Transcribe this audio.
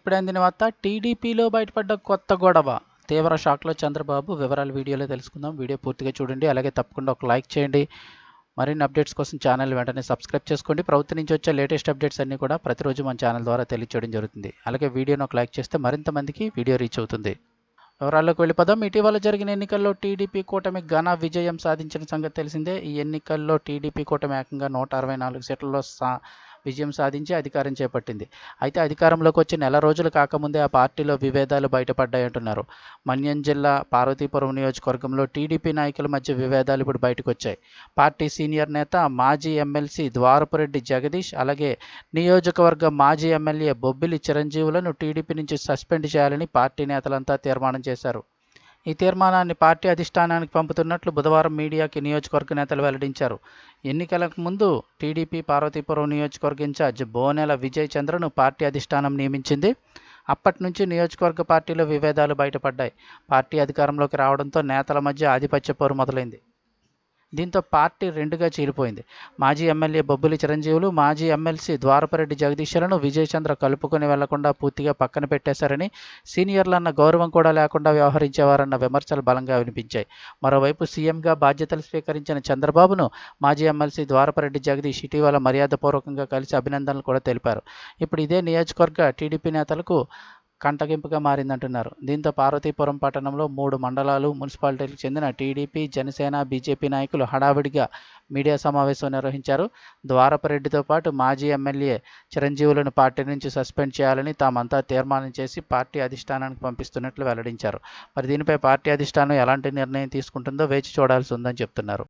ఇప్పుడు అందిన వార్త టీడీపీలో బయటపడ్డ కొత్త గొడవ. తీవ్ర షాక్లో చంద్రబాబు వివరాలు వీడియోలో తెలుసుకుందాం. వీడియో పూర్తిగా చూడండి. అలాగే తప్పకుండా ఒక లైక్ చేయండి. మరిన్ని అప్డేట్స్ కోసం ఛానల్ వెంటనే సబ్స్క్రైబ్ చేసుకోండి. ప్రభుత్వం నుంచి వచ్చే లేటెస్ట్ అప్డేట్స్ అన్నీ కూడా ప్రతిరోజు మన ఛానల్ ద్వారా తెలియచేయడం జరుగుతుంది. అలాగే వీడియోను ఒక లైక్ చేస్తే మరింత మందికి వీడియో రీచ్ అవుతుంది. వివరాల్లోకి వెళ్ళిపోదాం. ఇటీవల జరిగిన ఎన్నికల్లో టీడీపీ కూటమి ఘన విజయం సాధించిన సంగతి తెలిసిందే. ఈ ఎన్నికల్లో టీడీపీ కూటమి ఏకంగా నూట అరవై నాలుగు సీట్లలో సా విజయం సాధించి అధికారం చేపట్టింది. అయితే అధికారంలోకి వచ్చి నెల రోజులు కాకముందే ఆ పార్టీలో విభేదాలు బయటపడ్డాయంటున్నారు మన్యం జిల్లా పార్వతీపురం నియోజకవర్గంలో టీడీపీ నాయకుల మధ్య విభేదాలు ఇప్పుడు బయటకు వచ్చాయి పార్టీ సీనియర్ నేత మాజీ ఎమ్మెల్సీ ద్వారపురెడ్డి జగదీష్ అలాగే నియోజకవర్గ మాజీ ఎమ్మెల్యే బొబ్బిలి చిరంజీవులను టీడీపీ నుంచి సస్పెండ్ చేయాలని పార్టీ నేతలంతా తీర్మానం చేశారు. ఈ తీర్మానాన్ని పార్టీ అధిష్టానానికి పంపుతున్నట్లు బుధవారం మీడియాకి నియోజకవర్గ నేతలు వెల్లడించారు. ఎన్నికలకు ముందు టీడీపీ పార్వతీపురం నియోజకవర్గ ఇన్ఛార్జ్ బోనెల విజయ్ చంద్రను పార్టీ అధిష్టానం నియమించింది. అప్పటి నుంచి నియోజకవర్గ పార్టీలో విభేదాలు బయటపడ్డాయి. పార్టీ అధికారంలోకి రావడంతో నేతల మధ్య ఆధిపత్య పోరు మొదలైంది. దీంతో పార్టీ రెండుగా చీలిపోయింది. మాజీ ఎమ్మెల్యే బొబ్బిలి చిరంజీవులు మాజీ ఎమ్మెల్సీ ద్వారపరెడ్డి జగదీశ్వరను విజయచంద్ర కలుపుకొని వెళ్ళకుండా పూర్తిగా పక్కన పెట్టేశారని సీనియర్లన్న గౌరవం కూడా లేకుండా వ్యవహరించేవారన్న విమర్శలు బలంగా వినిపించాయి. మరోవైపు సీఎంగా బాధ్యతలు స్వీకరించిన చంద్రబాబును మాజీ ఎమ్మెల్సీ ద్వారపరెడ్డి జగదీష్ ఇటీవల మర్యాదపూర్వకంగా కలిసి అభినందనలు కూడా తెలిపారు. ఇప్పుడు ఇదే నియోజకవర్గ టీడీపీ నేతలకు కంటగింపుగా మారిందంటున్నారు. దీంతో పార్వతీపురం పట్టణంలో మూడు మండలాలు మున్సిపాలిటీలకు చెందిన టీడీపీ జనసేన బీజేపీ నాయకులు హడావిడిగా మీడియా సమావేశం నిర్వహించారు. ద్వారపరెడ్డితో పాటు మాజీ ఎమ్మెల్యే చిరంజీవులను పార్టీ నుంచి సస్పెండ్ చేయాలని తామంతా తీర్మానం చేసి పార్టీ అధిష్టానానికి పంపిస్తున్నట్లు వెల్లడించారు. మరి దీనిపై పార్టీ అధిష్టానం ఎలాంటి నిర్ణయం తీసుకుంటుందో వేచి చూడాల్సి ఉందని చెప్తున్నారు.